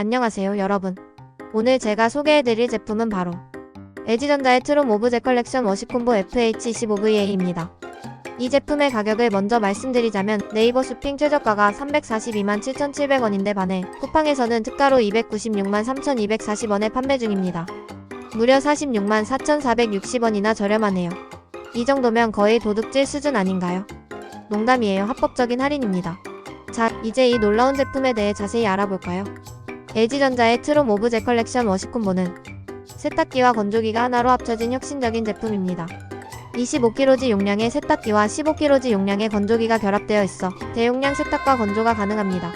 안녕하세요 여러분. 오늘 제가 소개해드릴 제품은 바로 LG전자의 트롬 오브제 컬렉션 워시콤보 FH25VA입니다. 이 제품의 가격을 먼저 말씀드리자면 네이버 쇼핑 최저가가 342만 7,700원인데 반해 쿠팡에서는 특가로 296만 3,240원에 판매 중입니다. 무려 46만 4,460원이나 저렴하네요. 이 정도면 거의 도둑질 수준 아닌가요? 농담이에요. 합법적인 할인입니다. 자, 이제 이 놀라운 제품에 대해 자세히 알아볼까요? LG전자의 트롬 오브 제 컬렉션 워시콤보는 세탁기와 건조기가 하나로 합쳐진 혁신적인 제품입니다. 25kg 용량의 세탁기와 15kg 용량의 건조기가 결합되어 있어 대용량 세탁과 건조가 가능합니다.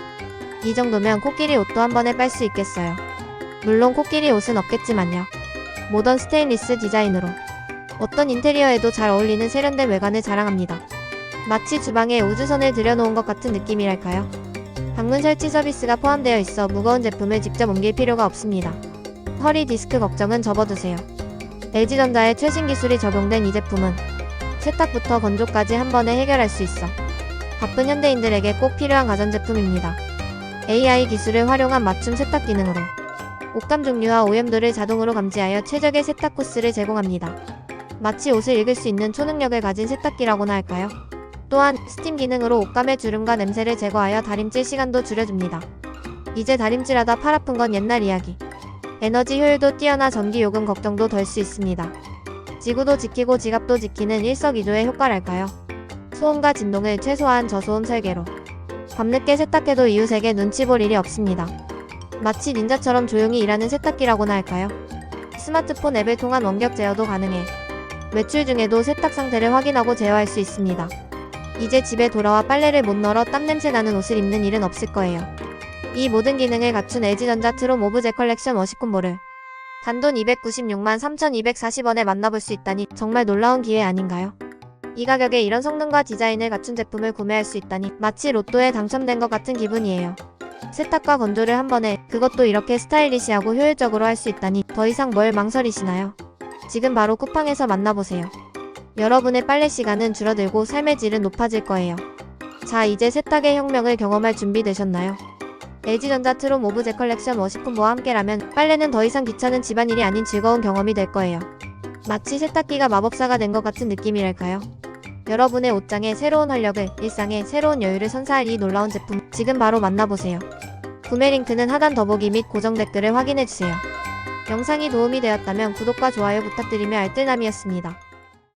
이 정도면 코끼리 옷도 한 번에 빨 수 있겠어요. 물론 코끼리 옷은 없겠지만요. 모던 스테인리스 디자인으로 어떤 인테리어에도 잘 어울리는 세련된 외관을 자랑합니다. 마치 주방에 우주선을 들여놓은 것 같은 느낌이랄까요? 방문 설치 서비스가 포함되어 있어 무거운 제품을 직접 옮길 필요가 없습니다. 허리 디스크 걱정은 접어두세요. LG전자의 최신 기술이 적용된 이 제품은 세탁부터 건조까지 한 번에 해결할 수 있어 바쁜 현대인들에게 꼭 필요한 가전제품입니다. AI 기술을 활용한 맞춤 세탁 기능으로 옷감 종류와 오염도를 자동으로 감지하여 최적의 세탁 코스를 제공합니다. 마치 옷을 읽을 수 있는 초능력을 가진 세탁기라고나 할까요? 또한 스팀 기능으로 옷감의 주름과 냄새를 제거하여 다림질 시간도 줄여줍니다. 이제 다림질하다 팔 아픈 건 옛날 이야기. 에너지 효율도 뛰어나 전기 요금 걱정도 덜 수 있습니다. 지구도 지키고 지갑도 지키는 일석이조의 효과랄까요? 소음과 진동을 최소화한 저소음 설계로 밤늦게 세탁해도 이웃에게 눈치 볼 일이 없습니다. 마치 닌자처럼 조용히 일하는 세탁기라고나 할까요? 스마트폰 앱을 통한 원격 제어도 가능해 외출 중에도 세탁 상태를 확인하고 제어할 수 있습니다. 이제 집에 돌아와 빨래를 못 널어 땀냄새 나는 옷을 입는 일은 없을 거예요. 이 모든 기능을 갖춘 LG전자 트롬 오브 제 컬렉션 워시콤보를 단돈 296만 3,240원에 만나볼 수 있다니 정말 놀라운 기회 아닌가요? 이 가격에 이런 성능과 디자인을 갖춘 제품을 구매할 수 있다니 마치 로또에 당첨된 것 같은 기분이에요. 세탁과 건조를 한 번에 그것도 이렇게 스타일리시하고 효율적으로 할 수 있다니 더 이상 뭘 망설이시나요? 지금 바로 쿠팡에서 만나보세요. 여러분의 빨래 시간은 줄어들고 삶의 질은 높아질 거예요. 자, 이제 세탁의 혁명을 경험할 준비 되셨나요? LG전자 트롬 오브 제 컬렉션 워시콤보와 함께라면 빨래는 더 이상 귀찮은 집안일이 아닌 즐거운 경험이 될 거예요. 마치 세탁기가 마법사가 된 것 같은 느낌이랄까요? 여러분의 옷장에 새로운 활력을, 일상에 새로운 여유를 선사할 이 놀라운 제품 지금 바로 만나보세요. 구매 링크는 하단 더보기 및 고정 댓글을 확인해주세요. 영상이 도움이 되었다면 구독과 좋아요 부탁드리며 알뜰남이었습니다.